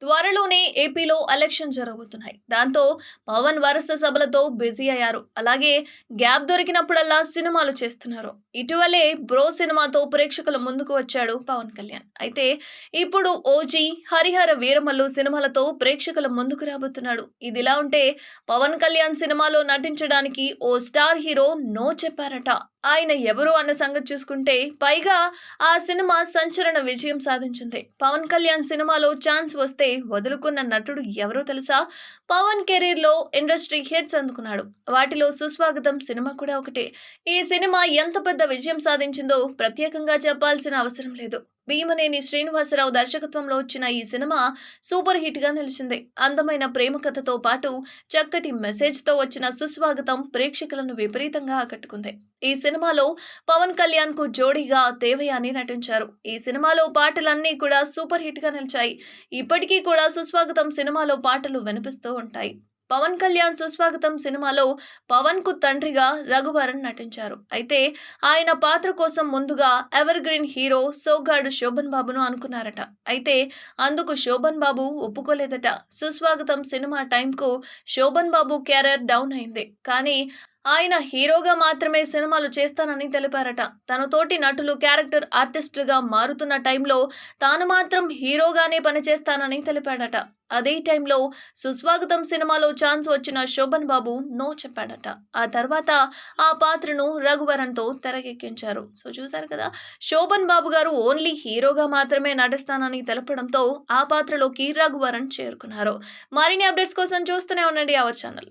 త్వరలోనే ఏపీలో ఎలక్షన్ జరగబోతున్నాయి. దాంతో పవన్ వరుస సభలతో బిజీ అయ్యారు. అలాగే గ్యాప్ దొరికినప్పుడల్లా సినిమాలు చేస్తున్నారు. ఇటీవలే బ్రో సినిమాతో ప్రేక్షకుల ముందుకు వచ్చాడు పవన్ కళ్యాణ్. అయితే ఇప్పుడు ఓజీ హరిహర వీరమల్లు సినిమాలతో ప్రేక్షకుల ముందుకు రాబోతున్నాడు. ఇదిలా ఉంటే పవన్ కళ్యాణ్ సినిమాలో నటించడానికి ఓ స్టార్ హీరో నో చెప్పారట. ఆయన ఎవరు అన్న సంగతి చూసుకుంటే పైగా ఆ సినిమా సంచలన విజయం సాధించింది. పవన్ కళ్యాణ్ సినిమాలో ఛాన్స్ వస్తే వదులుకున్న నటుడు ఎవరో తెలుసా? పవన్ కెరీర్లో ఇండస్ట్రీ హిట్స్ అందుకున్నాడు. వాటిలో సుస్వాగతం సినిమా కూడా ఒకటే. ఈ సినిమా ఎంత పెద్ద విజయం సాధించిందో ప్రత్యేకంగా చెప్పాల్సిన అవసరం లేదు. భీమనేని శ్రీనివాసరావు దర్శకత్వంలో వచ్చిన ఈ సినిమా సూపర్ హిట్గా నిలిచింది. అందమైన ప్రేమ కథతో పాటు చక్కటి మెసేజ్తో వచ్చిన సుస్వాగతం ప్రేక్షకులను విపరీతంగా ఆకట్టుకుంది. ఈ సినిమాలో పవన్ కళ్యాణ్కు జోడీగా దేవయాని నటించారు. ఈ సినిమాలో పాటలన్నీ కూడా సూపర్ హిట్గా నిలిచాయి. ఇప్పటికీ కూడా సుస్వాగతం సినిమాలో పాటలు వినిపిస్తూ ఉంటాయి. పవన్ కళ్యాణ్ సుస్వాగతం సినిమాలో పవన్కు తండ్రిగా రఘువరన్ నటించారు. అయితే ఆయన పాత్ర కోసం ముందుగా ఎవర్ గ్రీన్ హీరో సోగాడు శోభన్ బాబును అనుకున్నారట. అయితే అందుకు శోభన్ బాబు ఒప్పుకోలేదట. సుస్వాగతం సినిమా టైంకు శోభన్ బాబు క్యారియర్ డౌన్ అయింది. కానీ ఆయన హీరోగా మాత్రమే సినిమాలు చేస్తానని తెలిపారట. తన తోటి నటులు క్యారెక్టర్ ఆర్టిస్టులుగా మారుతున్న టైంలో తాను మాత్రం హీరోగానే పనిచేస్తానని తెలిపాడట. అదే టైంలో సుస్వాగతం సినిమాలో ఛాన్స్ వచ్చిన శోభన్ బాబు నో చెప్పాడట. ఆ తర్వాత ఆ పాత్రను రఘువరన్తో తెరకెక్కించారు. సో చూశారు కదా శోభన్ బాబు గారు ఓన్లీ హీరోగా మాత్రమే నటిస్తానని తెలపడంతో ఆ పాత్రలోకి రఘువరన్ చేరుకున్నారు. మరిన్ని అప్డేట్స్ కోసం చూస్తూనే ఉండండి అవర్ ఛానల్.